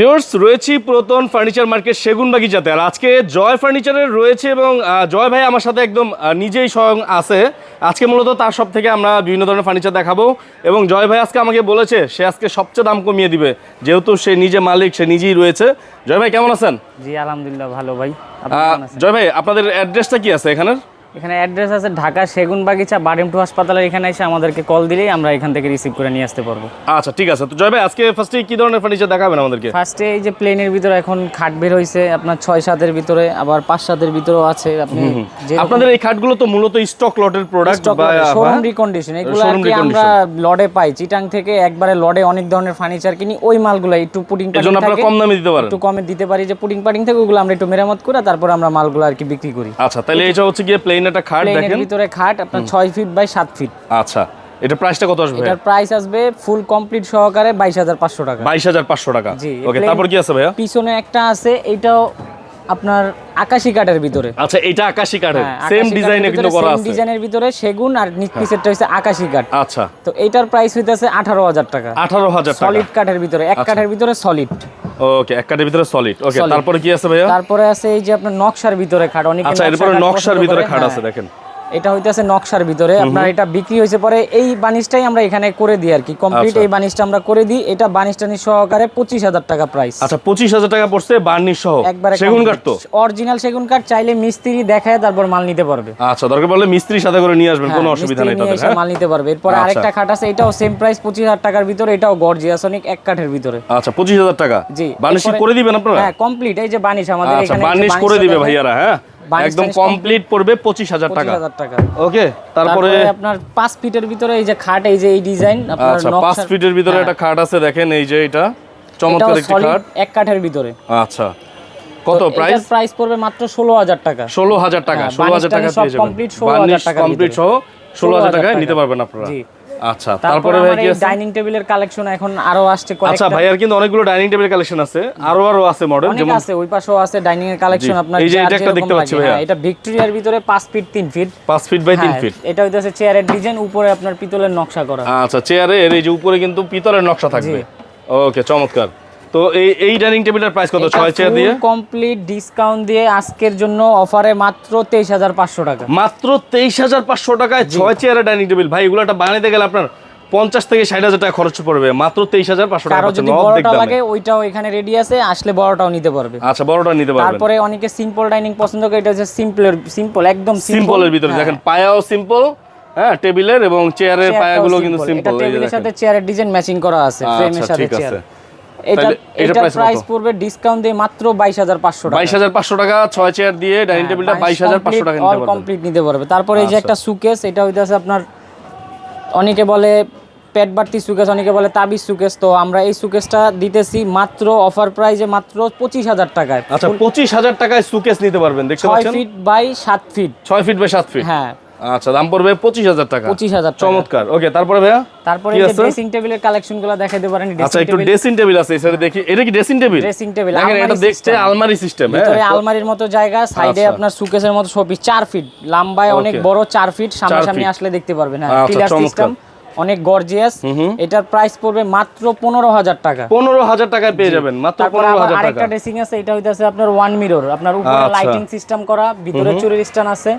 Viewers রয়েছি পুরাতন furniture market সেগুন বাগিচাতে আর আজকে জয় ফার্নিচারের রয়েছে এবং জয় ভাই আমার সাথে একদম নিজেই স্বয়ং আছে। আজকে মূলত তার সব থেকে আমরা বিভিন্ন ধরনের ফার্নিচার দেখাবো। এবং জয় ভাই আজকে আমাকে বলেছে সে আজকে সবচেয়ে দাম কমিয়ে দিবে। যেহেতু সে নিজে মালিক সে নিজেই রয়েছে। জয় ভাই কেমন আছেন? জি আলহামদুলিল্লাহ ভালো ভাই? জয় ভাই আপনাদের অ্যাড্রেসটা কি আছে এখানের? এখানে অ্যাড্রেস আছে ঢাকা সেগুন বাগিচা বাডিমটু হাসপাতালের এখানে এসে আমাদেরকে কল দিলেই আমরা এখান থেকে রিসিভ করে নিয়ে আসতে পারব। আচ্ছা ঠিক আছে। তো জয় ভাই আজকে ফার্স্টে কি ধরনের ফার্নিচার দেখাবেন আমাদেরকে? ফার্স্টে এই যে প্লেনের ভিতরে এখন খাট বের হয়েছে আপনার ছয় সাতের ভিতরে আবার পাঁচ সাতের ভিতরেও আছে। আপনি আপনাদের এই খাটগুলো তো মূলত স্টক লটের প্রোডাক্ট বা শোরুম রিকন্ডিশন এগুলো আর কি আমরা লডে পাই। চিটাং থেকে একবারে লডে অনেক ধরনের ফার্নিচার কিনি ওই মালগুলো একটু পুডিং এর জন্য আপনারা কম দামে দিতে পারেন। একটু কমে দিতে পারি যে পুডিং পাডিং থেকে ওগুলো আমরা একটু মেরামত করে তারপর আমরা মালগুলো আর কি বিক্রি করি। আচ্ছা তাহলে এটা হচ্ছে গিয়ে প্লেন একটা খাট দেখেন। ভিতরে খাট আপনার ছয় ফিট বাই সাত ফিট আচ্ছা এটা প্রাইসটা কত আসবে? এটার প্রাইস আসবে ফুল কমপ্লিট সহকারে বাইশ হাজার পাঁচশো টাকা। বাইশ হাজার পাঁচশো টাকা। জি, ওকে তারপর কি আছে ভাইয়া? পিছনে একটা আছে এটাও আপনার আকাশি কাঠের ভিতরে। আচ্ছা এটা আকাশি কাঠের। হ্যাঁ, সেম ডিজাইনে কিন্তু করা আছে। হ্যাঁ। ডিজাইনের ভিতরে সেগুন আর নিচ পিসেরটা হইছে আকাশি কাঠ। আচ্ছা। তো এটার প্রাইস হইতেছে আঠারো হাজার টাকা। আঠারো হাজার টাকা। সলিড কাঠের ভিতরে এক কাঠের ভিতরে সলিড ওকে এক কাঠের ভিতরে সলিড ওকে তারপরে কি আছে ভাইয়া? তারপরে আছে এই যে আপনার নকশার ভিতরে খাট অনেক আচ্ছা এরপরে নকশার ভিতরে খাট হ্যাঁ। আছে দেখেন। এটা হইতেছে নকশার ভিতরে। আপনার এটা বিক্রি হয়েছে পরে এই বানিশটাই আমরা এখানে করে দিই আর কি। কমপ্লিট আচ্ছা। এই বানিশটা আমরা করে দিই। এটা বানিশ টানিশ সহকারে পঁচিশ হাজার টাকা প্রাইস আচ্ছা পঁচিশ হাজার টাকা পড়ছে বার্নিশ সহ। একবারে সেগুন কাঠ তো? অরিজিনাল সেগুন কাঠ চাইলে মিস্ত্রি দেখায় তারপর মাল নিতে পারবে। আচ্ছা দরকার পড়লে মিস্ত্রির সাথে করে নিয়ে আসবেন কোনো হ্যাঁ, অসুবিধা মিস্ত্রি নেই তাদের হ্যাঁ? মাল নিতে পারবে। এরপরে আচ্ছা। আরেকটা খাট আছে এটাও সেম প্রাইস পঁচিশ হাজার টাকার ভিতরে এটাও গর্জিয়াস অনেক এক কাঠের ভিতরে। আচ্ছা পঁচিশ হাজার টাকা? জি বার্নিশ করে দিবেন আপনারা? হ্যাঁ কমপ্লিট এই যে বানিশ আমাদের আচ্ছা এখানে বার্নিশ করে দিবে ভাইয়ারা হ্যাঁ? একদম কমপ্লিট। পড়বে পঁচিশ হাজার টাকা। হাজার টাকা। ওকে তারপরে আপনার পাঁচ ফিটের ভিতরে এই যে খাট এই যে এই ডিজাইন আপনার আচ্ছা পাঁচ ফিটের ভিতরে হ্যাঁ, একটা খাট আছে দেখেন এই যে এটা। চমৎকার একটি খাট। এক কাঠের ভিতরে। আচ্ছা। কত প্রাইস প্রাইস পড়বে মাত্র ষোলো হাজার টাকা। ষোলো হাজার টাকা হ্যাঁ, ষোলো হাজার টাকা পেয়ে যাবেন। complete 16,000 টাকার কমপ্লিট সহ ষোলো হাজার 16,000 টাকায় নিতে পারবেন আপনারা। জি। আচ্ছা তারপরে ভাই কি ডাইনিং টেবিলের কালেকশন এখন আরও আসছে আচ্ছা ভাই আর কিন্তু অনেকগুলো ডাইনিং টেবিল কালেকশন আছে আরও আরও আছে মডেল যেমন আছে ওই পাশেও আছে ডাইনিং এর কালেকশন আপনার এই যে এটা একটা দেখতে পাচ্ছি ভাই। হ্যাঁ, এটা ভিক্টোরিয়ার ভিতরে পাঁচ ফিট তিন ফিট পাঁচ ফিট বাই তিন হ্যাঁ, ফিট এটা হইতাছে চেয়ারের ডিজাইন উপরে আপনার পিতলের নকশা করা। আচ্ছা চেয়ারের এই যে উপরে কিন্তু পিতলের নকশা থাকবে। ওকে চমৎকার। তো এই এই ডাইনিং টেবিলের প্রাইস কত? ছয় চেয়ার দিয়ে? কমপ্লিট ডিসকাউন্ট দিয়ে আজকের জন্য অফারে মাত্র তেইশ হাজার পাঁচশো টাকা। মাত্র তেইশ হাজার পাঁচশো টাকায় ছয় চেয়ারের ডাইনিং টেবিল। ভাই এগুলো একটা বানাইতে গেলে আপনার পঞ্চাশ থেকে ষাট হাজার টাকা খরচ পড়বে। মাত্র তেইশ হাজার পাঁচশো টাকা যদি বড়টা লাগে ওইটাও এখানে রেডি আছে। আসলে বড়টাও নিতে পারবে। আচ্ছা বড়টা নিতে পারবে তারপরে অনেকে সিম্পল ডাইনিং পছন্দ করে এটা হচ্ছে সিম্পলের সিম্পল একদম হ্যাঁ। সিম্পলের ভিতরে দেখেন পায়াও সিম্পল হ্যাঁ টেবিলের এবং চেয়ারের পায়াগুলো কিন্তু সিম্পল টেবিলের সাথে চেয়ারের ডিজাইন ম্যাচিং করা আছে ফ্রেমের আচ্ছা সাথে চেয়ার আছে এটা এটা প্রাইস পড়বে ডিসকাউন্ট দিয়ে মাত্র বাইশ হাজার পাঁচশো টাকা। বাইশ হাজার পাঁচশো টাকা ছয় চেয়ার দিয়ে ডাইনিং টেবিলটা বাইশ হাজার পাঁচশো টাকা নিতে অল কমপ্লিট নিতে পারবে। তারপরে এই যে। একটা সুকেস এটা হইতেছে আপনার অনেকে বলে পেট বাড়তি সুকেস অনেকে বলে তাবিজ সুকেস তো আমরা এই সুকেসটা দিতেছি মাত্র অফার প্রাইজে মাত্র পঁচিশ হাজার টাকায়। আচ্ছা পঁচিশ হাজার টাকায় সুকেস নিতে পারবেন দেখতে ছয় পাচ্ছেন? ফিট বাই সাত ফিট ছয় ফিট বাই সাত ফিট হ্যাঁ। আচ্ছা দাম পড়বে পঁচিশ হাজার টাকা। পঁচিশ হাজার চমৎকার। ওকে তারপরে ভাইয়া? তারপরে ড্রেসিং টেবিলের কালেকশনগুলো দেখাতে পারেন আচ্ছা একটু ড্রেসিং টেবিল আছে এছাড়া দেখি। এটা কি ড্রেসিং টেবিল ড্রেসিং টেবিল দেখেন এটা দেখতে আলমারি সিস্টেম হ্যাঁ। ভিতরে আলমারির মতো জায়গা সাইডে আচ্ছা। আপনার সুকেসের মতো শোপিস 4 ফিট লম্বায় অনেক বড় 4 ফিট সামনাসামনি সামনে আসলে দেখতে পারবেন হ্যাঁ আচ্ছা, পিলার সিস্টেম অনেক গর্জিয়াস এটার প্রাইস পড়বে মাত্র পনেরো হাজার টাকা। পনেরো হাজার টাকায় পেয়ে যাবেন মাত্র পনেরো হাজার টাকা। আরেকটা ড্রেসিং আছে এটা হইতাছে আপনার ওয়ান মিরর আপনার উপরে আচ্ছা। লাইটিং সিস্টেম করা ভিতরে চুরির স্ট্যান্ড আছে।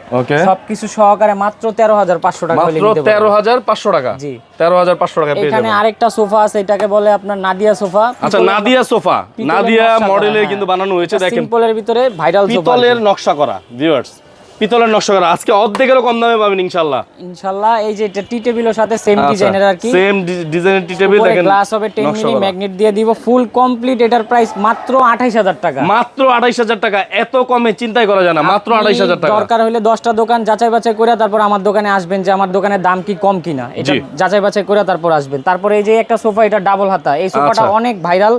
সবকিছু সহকারে মাত্র তেরো হাজার পাঁচশো টাকা মাত্র তেরো হাজার পাঁচশো টাকা। জি। তেরো হাজার পাঁচশো পেয়ে এখানে আরেকটা সোফা আছে এটাকে বলে আপনার নাদিয়া সোফা। আচ্ছা নাদিয়া সোফা নাদিয়া নকশা করা, মডেলে হ্যাঁ। কিন্তু বানানো হয়েছে দেখেন। সিম্পলের ভিতরে ভাইরাল সোফা পিতলের নকশা করা ভিউয়ার্স পিতলের নকশা করা। আজকে অর্ধেকেরও কম দামে পাবেন ইনশাল্লাহ। ইনশাআল্লাহ এই যে এটা টি টেবিলের সাথে সেম ডিজাইনের আর কি। সেম ডিজাইনের টি টেবিল দেখেন গ্লাস হবে 10 নকশা মিলি ম্যাগনেট দিয়ে দিব ফুল কমপ্লিট এটার প্রাইস মাত্র 28000 টাকা। মাত্র আড়াইশ হাজার টাকা এত কমে চিন্তাই করা যায় না মাত্র আপনি আড়াইশ হাজার টাকা। দরকার হলে 10টা দোকান যাচাই বাছাই করে তারপর আমার দোকানে আসবেন যে আমার দোকানের দাম কি কম কিনা। এটা যাচাই বাছাই করে তারপর আসবেন। তারপরে এই যে একটা সোফা এটা ডাবল হাতা। এই সোফাটা আচ্ছা। অনেক ভাইরাল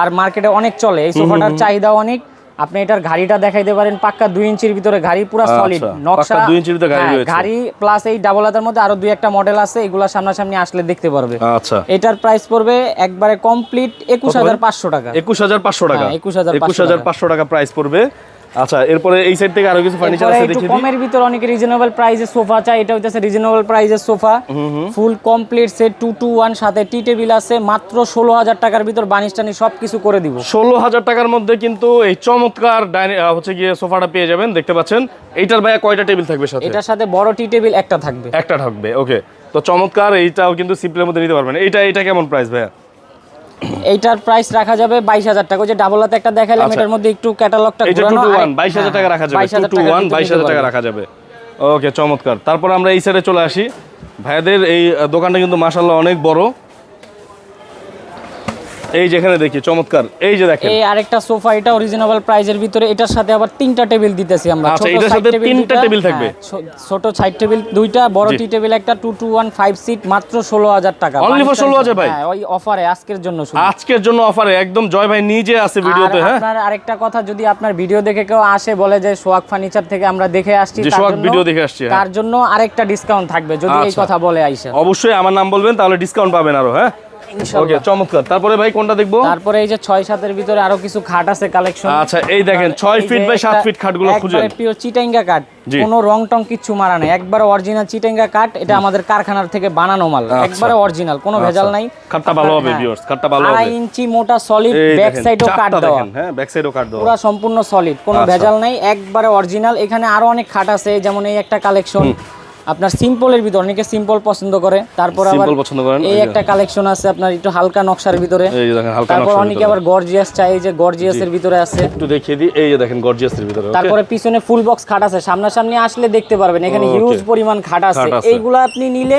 আর মার্কেটে অনেক চলে। এই সোফাটার চাহিদা অনেক। আপনি এটার গাড়িটা দেখাইতে পারেন পাক্কা দুই ইঞ্চির ভিতরে গাড়ি পুরো সলিড নকশা। দুই ইঞ্চির ভিতরে গাড়ি হ্যাঁ, রয়েছে। গাড়ি প্লাস এই ডাবল হাতের মধ্যে আরও দুই একটা মডেল আছে এগুলো সামনাসামনি আসলে দেখতে পারবে। আচ্ছা। এটার প্রাইস পড়বে একবারে কমপ্লিট একুশ হাজার পাঁচশো টাকা। একুশ হাজার পাঁচশো টাকা। হ্যাঁ, 21,500 একুশ হাজার পাঁচশো টাকা প্রাইস পড়বে। আচ্ছা এরপরে এই সাইড থেকে আরও কিছু ফার্নিচার আছে দেখি। কমের ভিতর অনেকে রিজনেবল প্রাইসে সোফা চাই এটা হইতেছে রিজনেবল প্রাইসের sofa full complete set two two one সাথে টি টেবিল আছে মাত্র ষোলো হাজার টাকার ভিতর বানিশ টানি সব কিছু করে দিব। ষোলো হাজার টাকার মধ্যে কিন্তু এই চমৎকার হচ্ছে গিয়ে সোফাটা পেয়ে যাবেন দেখতে পাচ্ছেন। এইটার ভাইয়া কয়টা টেবিল থাকবে সাথে? এটার সাথে বড় টি টেবিল একটা থাকবে। একটা থাকবে ওকে তো চমৎকার এইটাও কিন্তু সিম্পলের মধ্যে নিতে পারবেন। এইটা এটা কেমন প্রাইস ভাইয়া? এইটার প্রাইস রাখা যাবে বাইশ হাজার টাকা। ওই যে ডাবল হাতে একটা দেখালাম আচ্ছা। এটার মধ্যে একটু ক্যাটালগটা ওয়ান বাইশ হাজার টাকা রাখা যাবে টু টু ওয়ান বাইশ হাজার টাকা রাখা যাবে। ওকে চমৎকার। তারপর আমরা এই সাইডে চলে আসি। ভাইয়াদের এই দোকানটা কিন্তু মাসাল্লাহ অনেক বড়। এই যেখানে দেখি চমৎকার। এই যে দেখেন। এই আরেকটা সোফা এটা রিজনেবল প্রাইজের ভিতরে এটার সাথে আবার তিনটা টেবিল দিতেছি আমরা। আচ্ছা, এটার সাথে তিনটা টেবিল থাকবে? হ্যাঁ, ছোট সাইড টেবিল দুইটা বড় টি টেবিল একটা two two one five seat মাত্র ষোলো হাজার টাকা। Only for 16,000 ভাই? হ্যাঁ ওই অফারে আজকের জন্য শুধু। আজকের জন্য অফারে একদম জয় ভাই নিজে আছে ভিডিওতে হ্যাঁ? আপনার আরেকটা কথা যদি আপনার ভিডিও দেখে কেউ আসে বলে যে সোয়াক ফার্নিচার থেকে আমরা দেখে আসছি যে তার জন্য- ভিডিও দেখে আসছি, হ্যাঁ। তার জন্য আরেকটা ডিসকাউন্ট থাকবে যদি এই আচ্ছা। কথা বলে আইসা। অবশ্যই আমার নাম বলবেন তাহলে ডিসকাউন্ট পাবেন আরও হ্যাঁ? ওকে চমৎকার। তারপরে ভাই কোনটা দেখব? তারপরে এই যে ভিতরে আরও কিছু খাট আছে কালেকশন আচ্ছা এই দেখেন ফিট বাই ফিট খাটগুলো খুঁজেন। পিওর চিটাঙ্গা। কোনো রং টং কিচ্ছু মারা নাই। একবারে অরিজিনাল চিটাঙ্গা কাঠ এটা আমাদের কারখানার থেকে বানানো মাল। আচ্ছা। একবারে অরিজিনাল কোনো ভেজাল নাই। খাটটা ভালো হবে হ্যাঁ। ভিউয়ার্স খাটটা ভালো হবে। ইঞ্চি মোটা সলিড ব্যাক সাইডও দেওয়া। দেখেন হ্যাঁ ব্যাক সাইডও কাট দেওয়া। পুরা সম্পূর্ণ সলিড কোনো আচ্ছা। ভেজাল নাই। একবারে অরিজিনাল এখানে আরও অনেক খাট আছে যেমন এই একটা কালেকশন আপনার সিম্পলের ভিতর অনেকে সিম্পল পছন্দ করে তারপর আবার পছন্দ করেন, এই একটা কালেকশন আছে আপনার একটু হালকা নকশার ভিতরে। এই যে দেখেন হালকা তারপর অনেকে আবার গর্জিয়াস চাই এই যে গর্জিয়াসের ভিতরে আছে। একটু দেখিয়ে দিই এই যে দেখেন গর্জিয়াসের ভিতরে তারপরে পিছনে ফুল বক্স খাট আছে সামনাসামনি আসলে দেখতে পারবেন এখানে হিউজ পরিমাণ খাট আছে। এইগুলো আপনি নিলে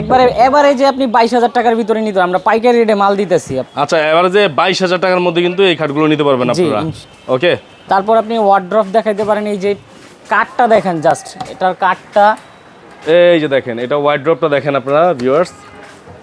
একবারে এবারে যে আপনি বাইশ হাজার টাকার ভিতরে নিতে। আমরা পাইকারি রেটে মাল দিতেছি আচ্ছা এবারে যে বাইশ হাজার টাকার মধ্যে কিন্তু এই খাটগুলো নিতে পারবেন আপনারা। ওকে? তারপর আপনি ওয়ার্ড্রফ দেখাইতে পারেন এই যে কাঠটা দেখেন জাস্ট এটার কাঠটা এই যে দেখেন এটা হোয়াইট ড্রপটা দেখেন আপনারা ভিউয়ার্স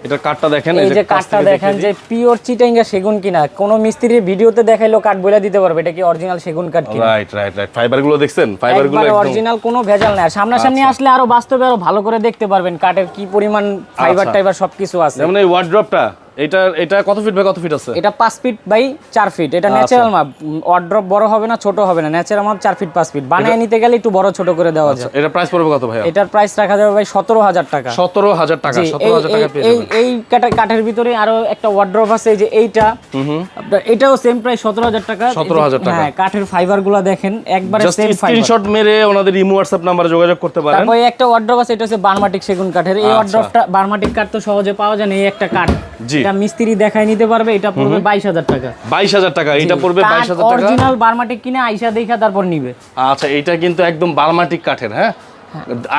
এটা কাঠটা দেখেন এই যে কাঠটা দেখেন যে পিওর চিটাঙ্গা সেগুন কিনা কোন মিস্ত্রি ভিডিওতে দেখাইলো কাঠ বলে দিতে পারবে এটা কি অরিজিনাল সেগুন কাঠ কিনা? রাইট রাইট রাইট ফাইবারগুলো দেখছেন? ফাইবারগুলো একদম অরিজিনাল কোনো ভেজাল নাই। আর সামনাসামনি আসলে আরও বাস্তবে আরও ভালো করে দেখতে পারবেন কাঠের কি পরিমাণ ফাইবার আচ্ছা। টাইবার সবকিছু আছে। যেমন এই হোয়াইট ড্রপটা এটা এটা কত ফিট বাই কত ফিট আছে? এটা পাঁচ ফিট বাই চার ফিট এটা ন্যাচারাল মাপ অড্রপ বড় হবে না ছোট হবে না। ন্যাচারাল মাপ চার ফিট পাঁচ ফিট বানিয়ে নিতে গেলে একটু বড় ছোট করে দেওয়া যায়। এটা প্রাইস পড়বে কত ভাইয়া? এটার প্রাইস রাখা যাবে ভাই সতেরো হাজার টাকা। সতেরো হাজার টাকা জি, সতেরো এই- হাজার টাকা পেয়ে যাবেন। এই কাঠের- কাঠের ভিতরে আরও একটা ওয়ার্ড্রপ আছে এই যে এইটা। আপনার এটাও সেম প্রাইস সতেরো হাজার টাকা। 17,000 টাকা। হ্যাঁ কাঠের ফাইবারগুলা দেখেন একবারে সেম ফাইবার স্ক্রিনশট মেরে ওনাদের ইমো হোয়াটসঅ্যাপ নাম্বারে যোগাযোগ করতে পারেন। তারপরে একটা ওয়ার্ড্রপ আছে এটা হচ্ছে বার্মাটিক সেগুন কাঠের। এই আচ্ছা। ওয়ার্ড্রপটা বার্মাটিক কাঠ তো সহজে পাওয়া যায় না এই একটা কাঠ। জি। এটা মিস্ত্রি দেখাই নিতে পারবে এটা পড়বে বাইশ হাজার টাকা। বাইশ হাজার টাকা এটা পড়বে বাইশ হাজার টাকা। অরিজিনাল বার্মাটিক কিনে আইসা দেখা তারপর নিবে। আচ্ছা এটা কিন্তু একদম বার্মাটিক কাঠের হ্যাঁ?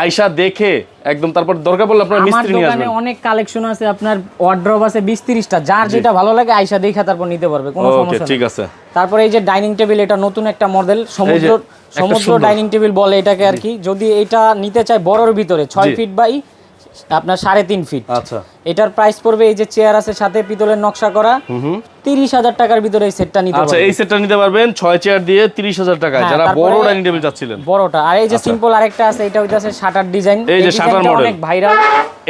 আয়সা দেখে একদম তারপর দরকার পড়লে আপনার মিস্ত্রি নিয়ে দোকানে আসবেন। অনেক কালেকশন আছে আপনার ওয়ার্ড্রপ আছে বিশ তিরিশটা যার যেটা ভালো লাগে আইসা দেখা তারপর নিতে পারবে কোনো সমস্যা ঠিক আছে। তারপরে এই যে ডাইনিং টেবিল এটা নতুন একটা মডেল সমুদ্র সমুদ্র ডাইনিং টেবিল বলে এটাকে আর কি। যদি এটা নিতে চায় বড়র ভিতরে ছয় জি। ফিট বাই আপনার সাড়ে তিন ফিট আচ্ছা। এটার প্রাইস পড়বে এই যে চেয়ার আছে সাথে পিতলের নকশা করা। তিরিশ হাজার টাকার ভিতরে এই সেটটা নিতে আচ্ছা এই সেটটা নিতে পারবেন ছয় চেয়ার দিয়ে তিরিশ হাজার টাকা। হ্যাঁ, যারা বড় ডাইনিং টেবিল চাচ্ছিলেন। বড়টা। আর এই যে সিম্পল আরেকটা আছে এটা হইতাছে শাটার ডিজাইন এই যে shutter model। অনেক ভাইরাল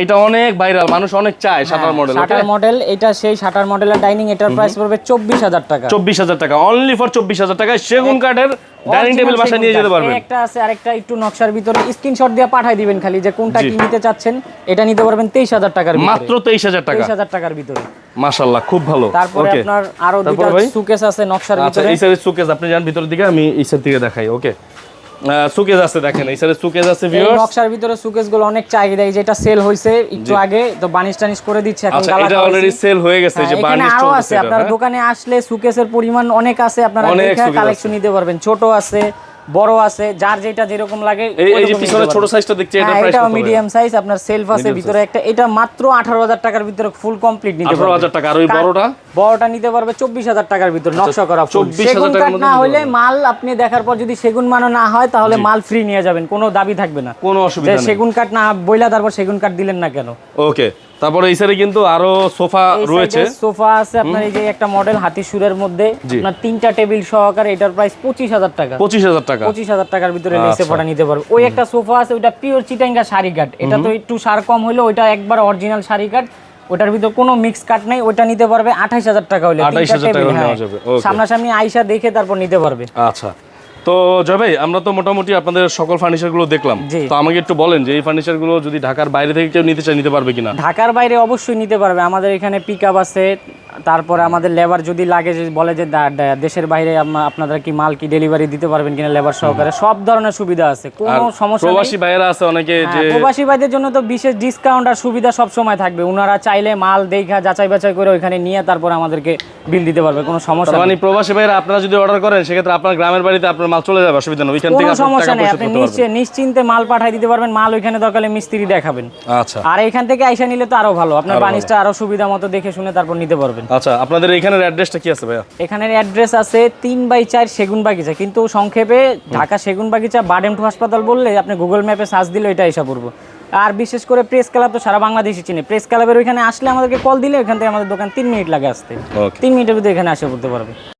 এটা অনেক ভাইরাল মানুষ অনেক চায় শাটার মডেল শাটার মডেল এটা সেই শাটার মডেলের ডাইনিং এটার প্রাইস পড়বে চব্বিশ হাজার টাকা। চব্বিশ হাজার টাকা অনলি ফর চব্বিশ হাজার টাকায় সেগুন কাঠের ডাইনিং টেবিল বাসায় নিয়ে যেতে। পারবেন। একটা আছে আরেকটা একটু নকশার ভিতরে স্ক্রিনশট দিয়ে পাঠাই দিবেন খালি যে কোনটা কি নিতে চাচ্ছেন এটা নিতে পারবেন তেইশ হাজার টাকার মাত্র তেইশ হাজার টাকা। তেইশ হাজার টাকার ভিতরে। মাশাল্লাহ খুব ভালো। তারপরে আপনার আরও দুটো সুকেস আছে নকশার আচ্ছা ভিতরে। এই সাইডের সুকেস আপনি যান ভিতরের দিকে আমি এই সাইড থেকে দেখাই ওকে সুকেস আছে দেখেন এই সুকেস আছে ভিউয়ার্স নকশার ভিতরে সুকেসগুলো অনেক চাহিদা এই যেটা সেল হয়েছে একটু আগে তো বানিশ টানিশ করে দিচ্ছে এখন আচ্ছা গালা এটা অলরেডি সেল হয়ে গেছে হ্যাঁ, যে এখানে বার্নিশ আরও আছে আপনার হ্যাঁ? দোকানে আসলে সুকেসের পরিমাণ অনেক আছে আপনারা কালেকশন নিতে পারবেন ছোট আছে। বড় আছে যার যেটা যেরকম লাগে এই যে পিছনে ছোট সাইজটা দেখছি এটা প্রাইস কত মিডিয়াম সাইজ আপনার সেলফ আছে ভিতরে একটা এটা মাত্র আঠারো হাজার টাকার ভিতরে ফুল কমপ্লিট নিতে পারবেন হাজার টাকা আর ওই বড়টা? বড়টা নিতে পারবে চব্বিশ হাজার টাকার ভিতর নকশা করা ফুল 24,000 সেগুন টাকার মধ্যে না হলে মাল আপনি দেখার পর যদি সেগুন মানও না হয় তাহলে মাল ফ্রি নিয়ে যাবেন কোনো দাবি থাকবে না। কোনো অসুবিধা নেই। সেগুন কাঠ না বইলা তারপর সেগুন কাঠ দিলেন না কেন? ওকে তারপরে এই সাইডে কিন্তু আরও সোফা রয়েছে। সোফা আছে আপনার এই যে একটা মডেল হাতি সুরের মধ্যে আপনার তিনটা টেবিল সহকারে এটার প্রাইস পঁচিশ হাজার টাকা। পঁচিশ হাজার টাকা। পঁচিশ হাজার টাকার ভিতরে লেসে আচ্ছা। পড়া নিতে পারবে। ওই একটা সোফা আছে ওইটা পিওর চিটাঙ্গা শাড়ি এটা তো একটু সার কম হলে ওইটা একবার অরিজিনাল শাড়ি ওটার ভিতর কোনো মিক্স কাট নেই ওইটা নিতে পারবে আঠাইশ হাজার টাকা হলে 28,000 টাকা হলে হ্যাঁ। নেওয়া যাবে. সামনাসামনি আইসা দেখে তারপর নিতে পারবে। আচ্ছা। তো জয় ভাই আমরা তো মোটামুটি আপনাদের সকল ফার্নিচারগুলো দেখলাম। তো আমাকে একটু বলেন যে এই ফার্নিচারগুলো যদি ঢাকার বাইরে থেকে কেউ নিতে চায় নিতে পারবে কিনা? ঢাকার বাইরে অবশ্যই নিতে পারবে। আমাদের এখানে পিক আপ আছে তারপরে আমাদের লেবার যদি লাগে যে বলে যে দেশের বাইরে আপনারা কি মাল কি ডেলিভারি দিতে পারবেন কিনা লেবার সহকারে সব ধরনের সুবিধা আছে কোনো সমস্যা প্রবাসী ভাইয়েরা আছে অনেকে যে হ্যাঁ, প্রবাসী ভাইদের জন্য তো বিশেষ ডিসকাউন্ট আর সুবিধা সব সময় থাকবে। ওনারা চাইলে মাল দেখা যাচাই বাছাই করে ওইখানে নিয়ে তারপর আমাদেরকে বিল দিতে পারবে কোনো সমস্যা মানে প্রবাসী ভাইয়েরা আপনারা যদি অর্ডার করেন সেক্ষেত্রে আপনার গ্রামের বাড়িতে আপনার মাল চলে যাবে অসুবিধা নেই। ওইখান থেকে কোনো সমস্যা নেই আপনি নিশ্চয় নিশ্চিন্তে মাল পাঠাই দিতে পারবেন মাল ওইখানে দরকার মিস্ত্রি দেখাবেন। আচ্ছা। আর এখান থেকে আইসা নিলে তো আরও ভালো আপনার। বানিজটা আরও সুবিধা মতো দেখে শুনে তারপর নিতে পারবেন আচ্ছা আপনাদের এখানের অ্যাড্রেসটা কি আছে ভাইয়া? এখানের অ্যাড্রেস আছে তিন বাই চার সেগুন বাগিচা কিন্তু সংক্ষেপে ঢাকা সেগুন বাগিচা বাডেম টু হাসপাতাল বললে আপনি গুগল ম্যাপে সার্চ দিলে এটা এসে পড়ব। আর বিশেষ করে প্রেস ক্লাব তো সারা বাংলাদেশে চিনে। প্রেস ক্লাবের ওইখানে আসলে আমাদেরকে কল দিলে ওইখান থেকে আমাদের দোকান তিন মিনিট লাগে আসতে। তিন মিনিটের ভিতরে এখানে আসে পড়তে পারবে।